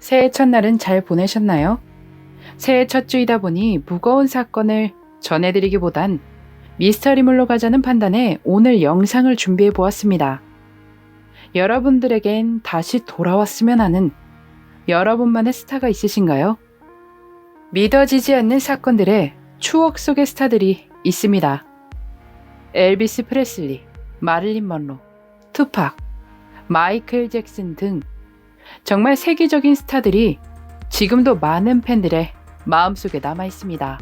새해 첫날은 잘 보내셨나요? 새해 첫 주이다 보니 무거운 사건을 전해드리기보단 미스터리물로 가자는 판단에 오늘 영상을 준비해 보았습니다. 여러분들에겐 다시 돌아왔으면 하는 여러분만의 스타가 있으신가요? 믿어지지 않는 사건들의 추억 속의 스타들이 있습니다. 엘비스 프레슬리, 마릴린 먼로, 투팍, 마이클 잭슨 등 정말 세계적인 스타들이 지금도 많은 팬들의 마음속에 남아 있습니다.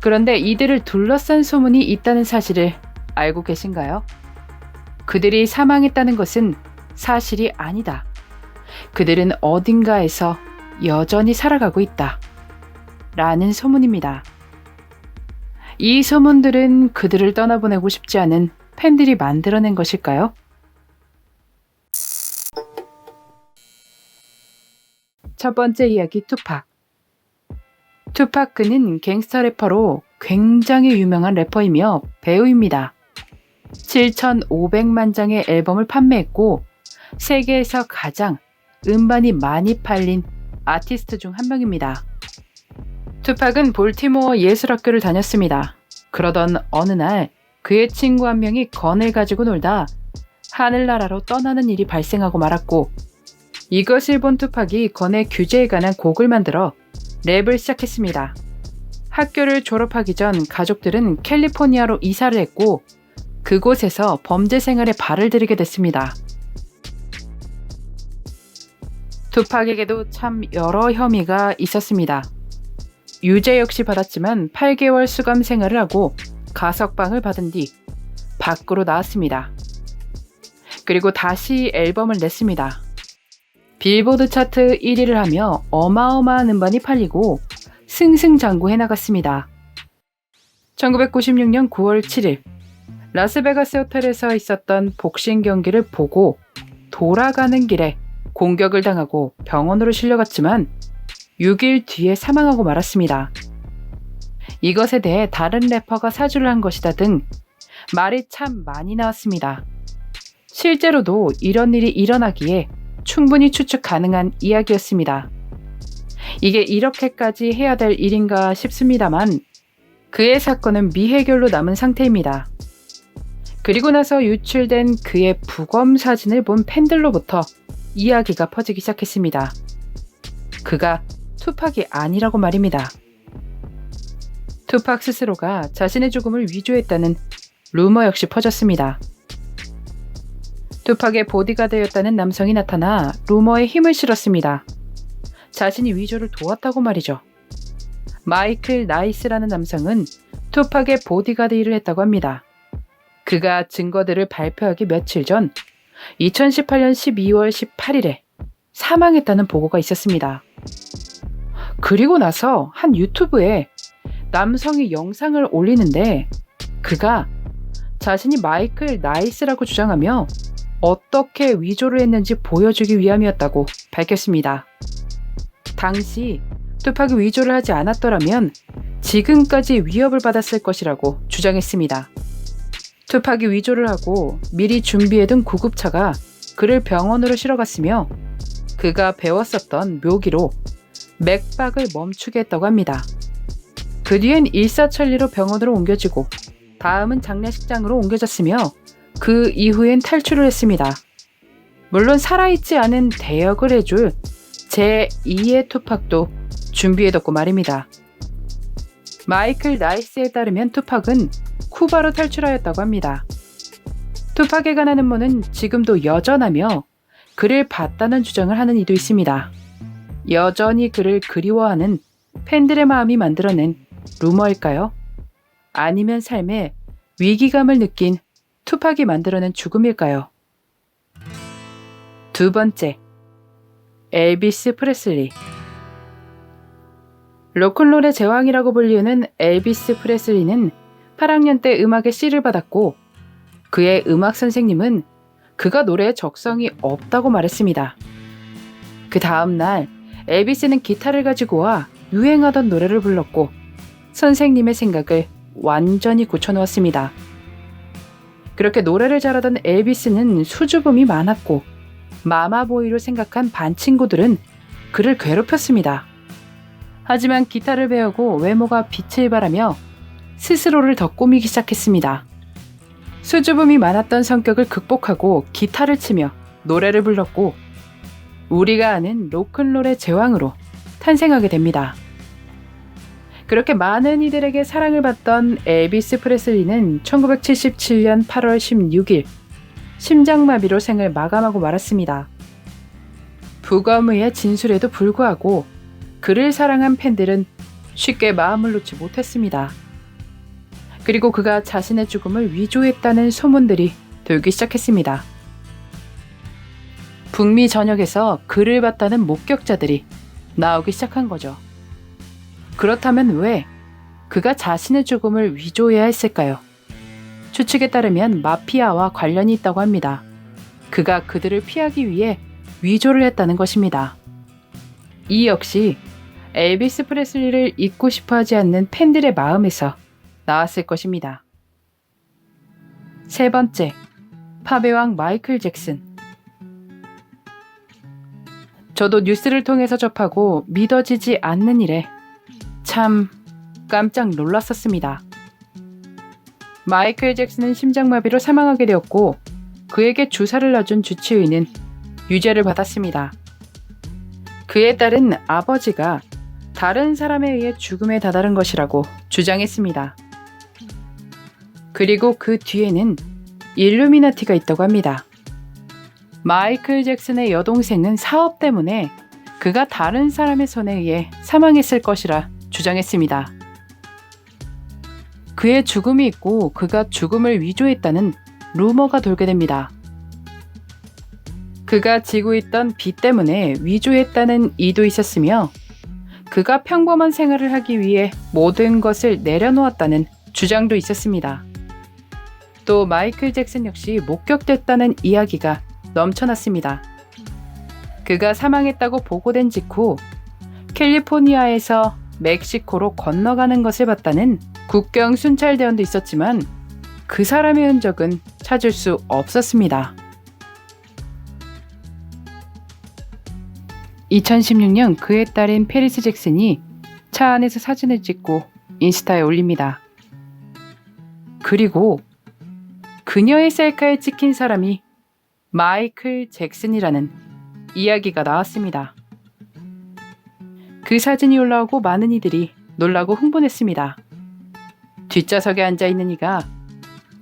그런데 이들을 둘러싼 소문이 있다는 사실을 알고 계신가요? 그들이 사망했다는 것은 사실이 아니다. 그들은 어딘가에서 여전히 살아가고 있다. 라는 소문입니다. 이 소문들은 그들을 떠나보내고 싶지 않은 팬들이 만들어낸 것일까요? 첫 번째 이야기 투팍. 투팍 그는 갱스터 래퍼로 굉장히 유명한 래퍼이며 배우입니다. 7,500만 장의 앨범을 판매했고 세계에서 가장 음반이 많이 팔린 아티스트 중 한 명입니다. 투팍은 볼티모어 예술학교를 다녔습니다. 그러던 어느 날 그의 친구 한 명이 건을 가지고 놀다 하늘나라로 떠나는 일이 발생하고 말았고 이것을 본 투팍이 건의 규제에 관한 곡을 만들어 랩을 시작했습니다. 학교를 졸업하기 전 가족들은 캘리포니아로 이사를 했고 그곳에서 범죄 생활에 발을 들이게 됐습니다. 투팍에게도 참 여러 혐의가 있었습니다. 유죄 역시 받았지만 8개월 수감 생활을 하고 가석방을 받은 뒤 밖으로 나왔습니다. 그리고 다시 앨범을 냈습니다. 빌보드 차트 1위를 하며 어마어마한 음반이 팔리고 승승장구해 나갔습니다. 1996년 9월 7일 라스베가스 호텔에서 있었던 복싱 경기를 보고 돌아가는 길에 공격을 당하고 병원으로 실려갔지만 6일 뒤에 사망하고 말았습니다. 이것에 대해 다른 래퍼가 사주를 한 것이다 등 말이 참 많이 나왔습니다. 실제로도 이런 일이 일어나기에 충분히 추측 가능한 이야기였습니다. 이게 이렇게까지 해야 될 일인가 싶습니다만 그의 사건은 미해결로 남은 상태입니다. 그리고 나서 유출된 그의 부검 사진을 본 팬들로부터 이야기가 퍼지기 시작했습니다. 그가 투팍이 아니라고 말입니다. 투팍 스스로가 자신의 죽음을 위조했다는 루머 역시 퍼졌습니다. 투팍의 보디가드였다는 남성이 나타나 루머에 힘을 실었습니다. 자신이 위조를 도왔다고 말이죠. 마이클 나이스라는 남성은 투팍의 보디가드 일을 했다고 합니다. 그가 증거들을 발표하기 며칠 전 2018년 12월 18일에 사망했다는 보고가 있었습니다. 그리고 나서 한 유튜브에 남성이 영상을 올리는데 그가 자신이 마이클 나이스라고 주장하며 어떻게 위조를 했는지 보여주기 위함이었다고 밝혔습니다. 당시 투팍이 위조를 하지 않았더라면 지금까지 위협을 받았을 것이라고 주장했습니다. 투팍이 위조를 하고 미리 준비해둔 구급차가 그를 병원으로 실어갔으며 그가 배웠었던 묘기로 맥박을 멈추게 했다고 합니다. 그 뒤엔 일사천리로 병원으로 옮겨지고 다음은 장례식장으로 옮겨졌으며 그 이후엔 탈출을 했습니다. 물론 살아있지 않은 대역을 해줄 제2의 투팍도 준비해뒀고 말입니다. 마이클 나이스에 따르면 투팍은 쿠바로 탈출하였다고 합니다. 투팍에 관한 음모는 지금도 여전하며 그를 봤다는 주장을 하는 이도 있습니다. 여전히 그를 그리워하는 팬들의 마음이 만들어낸 루머일까요? 아니면 삶에 위기감을 느낀 투팍이 만들어낸 죽음일까요? 두 번째, 엘비스 프레슬리. 로큰롤의 제왕이라고 불리우는 엘비스 프레슬리는 8학년 때 음악의 C를 받았고 그의 음악 선생님은 그가 노래에 적성이 없다고 말했습니다. 그 다음 날 엘비스는 기타를 가지고 와 유행하던 노래를 불렀고 선생님의 생각을 완전히 고쳐놓았습니다. 그렇게 노래를 잘하던 엘비스는 수줍음이 많았고 마마보이로 생각한 반 친구들은 그를 괴롭혔습니다. 하지만 기타를 배우고 외모가 빛을 발하며 스스로를 더 꾸미기 시작했습니다. 수줍음이 많았던 성격을 극복하고 기타를 치며 노래를 불렀고 우리가 아는 로큰롤의 제왕으로 탄생하게 됩니다. 그렇게 많은 이들에게 사랑을 받던 엘비스 프레슬리는 1977년 8월 16일 심장마비로 생을 마감하고 말았습니다. 부검의의 진술에도 불구하고 그를 사랑한 팬들은 쉽게 마음을 놓지 못했습니다. 그리고 그가 자신의 죽음을 위조했다는 소문들이 돌기 시작했습니다. 북미 전역에서 그를 봤다는 목격자들이 나오기 시작한 거죠. 그렇다면 왜 그가 자신의 죽음을 위조해야 했을까요? 추측에 따르면 마피아와 관련이 있다고 합니다. 그가 그들을 피하기 위해 위조를 했다는 것입니다. 이 역시 엘비스 프레슬리를 잊고 싶어 하지 않는 팬들의 마음에서 나왔을 것입니다. 세 번째, 팝의 왕 마이클 잭슨. 저도 뉴스를 통해서 접하고 믿어지지 않는 일에 참 깜짝 놀랐었습니다. 마이클 잭슨은 심장마비로 사망하게 되었고 그에게 주사를 놔준 주치의는 유죄를 받았습니다. 그에 따른 아버지가 다른 사람에 의해 죽음에 다다른 것이라고 주장했습니다. 그리고 그 뒤에는 일루미나티가 있다고 합니다. 마이클 잭슨의 여동생은 사업 때문에 그가 다른 사람의 손에 의해 사망했을 것이라 주장했습니다. 그의 죽음이 있고 그가 죽음을 위조했다는 루머가 돌게 됩니다. 그가 지고 있던 빚 때문에 위조했다는 이도 있었으며 그가 평범한 생활을 하기 위해 모든 것을 내려놓았다는 주장도 있었습니다. 또 마이클 잭슨 역시 목격됐다는 이야기가 넘쳐났습니다. 그가 사망했다고 보고된 직후 캘리포니아에서 멕시코로 건너가는 것을 봤다는 국경 순찰대원도 있었지만 그 사람의 흔적은 찾을 수 없었습니다. 2016년 그의 딸인 페리스 잭슨이 차 안에서 사진을 찍고 인스타에 올립니다. 그리고 그녀의 셀카에 찍힌 사람이 마이클 잭슨이라는 이야기가 나왔습니다. 그 사진이 올라오고 많은 이들이 놀라고 흥분했습니다. 뒷좌석에 앉아 있는 이가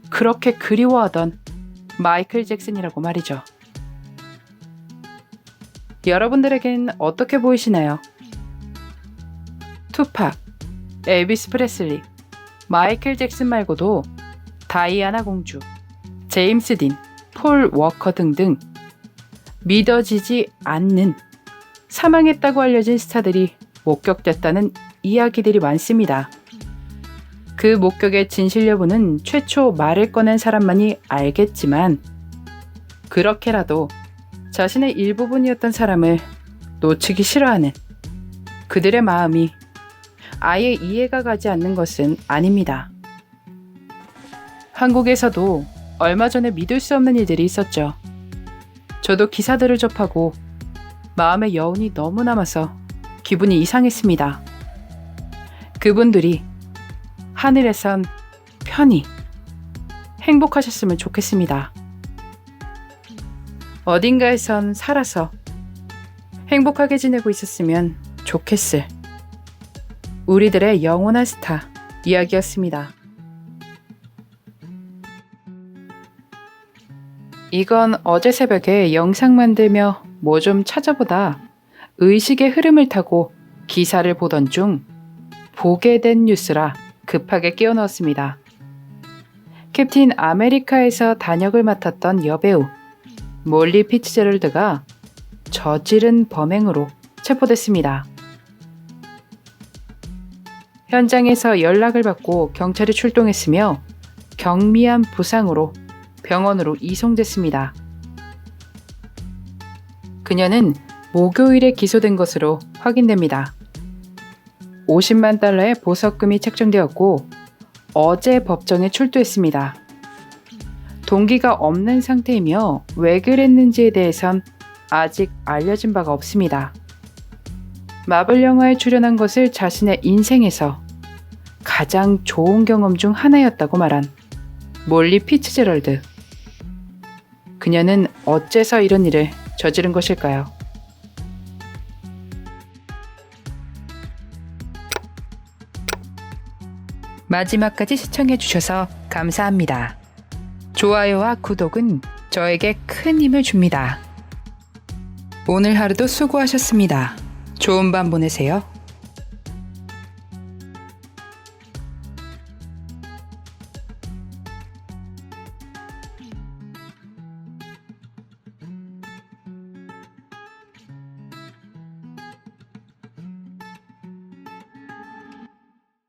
그렇게 그리워하던 마이클 잭슨이라고 말이죠. 여러분들에겐 어떻게 보이시나요? 투팍, 엘비스 프레슬리, 마이클 잭슨 말고도 다이아나 공주, 제임스 딘, 폴 워커 등등 믿어지지 않는 사망했다고 알려진 스타들이 목격됐다는 이야기들이 많습니다. 그 목격의 진실 여부는 최초 말을 꺼낸 사람만이 알겠지만 그렇게라도 자신의 일부분이었던 사람을 놓치기 싫어하는 그들의 마음이 아예 이해가 가지 않는 것은 아닙니다. 한국에서도 얼마 전에 믿을 수 없는 일들이 있었죠. 저도 기사들을 접하고 마음의 여운이 너무 남아서 기분이 이상했습니다. 그분들이 하늘에선 편히 행복하셨으면 좋겠습니다. 어딘가에선 살아서 행복하게 지내고 있었으면 좋겠을 우리들의 영원한 스타 이야기였습니다. 이건 어제 새벽에 영상 만들며 뭐 좀 찾아보다 의식의 흐름을 타고 기사를 보던 중 보게 된 뉴스라 급하게 끼워 넣었습니다. 캡틴 아메리카에서 단역을 맡았던 여배우 몰리 피츠제럴드가 저지른 범행으로 체포됐습니다. 현장에서 연락을 받고 경찰이 출동했으며 경미한 부상으로 병원으로 이송됐습니다. 그녀는 목요일에 기소된 것으로 확인됩니다. 50만 달러의 보석금이 책정되었고 어제 법정에 출두했습니다. 동기가 없는 상태이며 왜 그랬는지에 대해선 아직 알려진 바가 없습니다. 마블 영화에 출연한 것을 자신의 인생에서 가장 좋은 경험 중 하나였다고 말한 몰리 피츠제럴드. 그녀는 어째서 이런 일을 저지른 것일까요? 마지막까지 시청해주셔서 감사합니다. 좋아요와 구독은 저에게 큰 힘을 줍니다. 오늘 하루도 수고하셨습니다. 좋은 밤 보내세요.